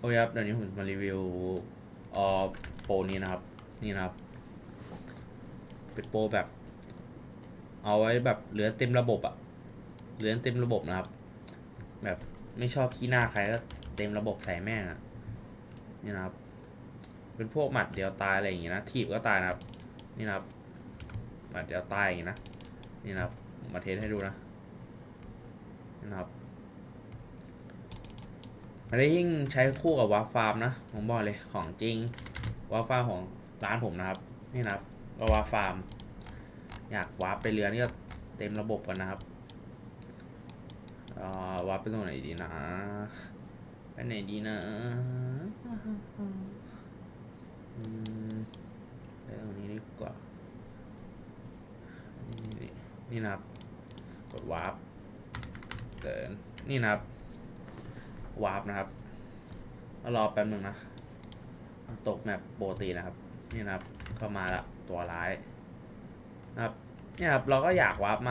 โอเคครับเดี๋ยวนี้ผมจะมารีวิวออโปรนี้นะครับ นี่นะครับ เป็นโปรแบบ เอาไว้แบบเหลือเต็มระบบอะเหลือเต็มระบบนะครับ แบบไม่ชอบขี้หน้าใครก็เต็มระบบใส่แม่งอะนี่นะครับ เป็นพวกหมัดเดียวตายอะไรอย่างงี้นะถีบก็ตายนะครับ นี่นะครับ หมัดเดียวตายอย่างงี้นะ นี่นะครับ มาเทสให้ดูนะ นี่นะครับ อันนี้ยิ่งใช้คู่กับวาร์ฟาร์มนะผมบอกเลยของจริงวาร์ฟาร์มของร้านผมนะครับนี่นะครับก็วาร์ฟาร์ม อยากวาร์ปไปเรือนี่ก็เต็มระบบกันนะครับวาร์ปไปตรงไหนดีนะไปไหนดีนะอืมไปตรงนี้ดีกว่านี่นี่นะครับกดวาร์ปเดินนี่นะครับ วาร์ปนะครับรอแป๊บหนึ่งนะ ตกแมปโปรตีนะครับ นี่นะครับ เข้ามาละตัวร้ายนะครับ เนี่ยครับ เราก็อยากวาร์ปมา